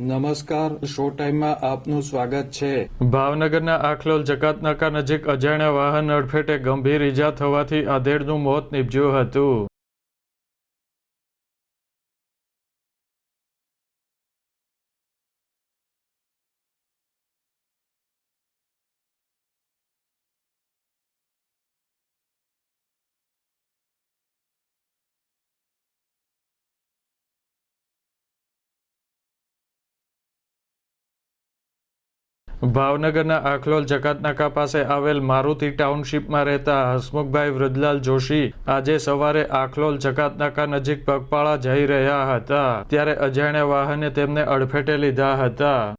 નમસ્કાર, શો ટાઈમમાં આપનું સ્વાગત છે. ભાવનગરના આખલોલ જકાતનાકા નજીક અજાણ્યા વાહન અડફેટે ગંભીર ઈજા થવાથી આધેડનું મોત નીપજ્યું હતું. ભાવનગરના આખલોલ જકાતનાકા પાસે આવેલ મારુતિ ટાઉનશીપમાં રહેતા હસમુખભાઈ વૃદલાલ જોશી આજે સવારે આખલોલ જકાતનાકા નજીક પગપાળા જઈ રહ્યા હતા. ત્યારે અજાણ્યા વાહને તેમને અડફેટે લીધા હતા.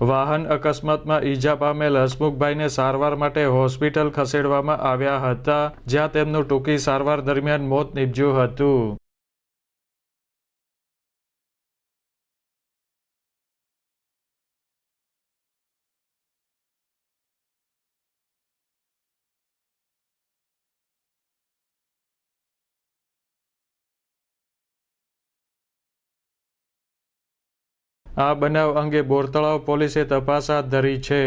વાહન અકસ્માતમાં ઈજા પામેલ હસમુખભાઈને સારવાર માટે હોસ્પિટલ ખસેડવામાં આવ્યા હતા, જ્યાં તેમનું ટૂંકી સારવાર દરમિયાન મોત નીપજ્યું હતું. આ બનાવ અંગે બોરતળાવ પોલીસે તપાસ હાથ ધરી છે.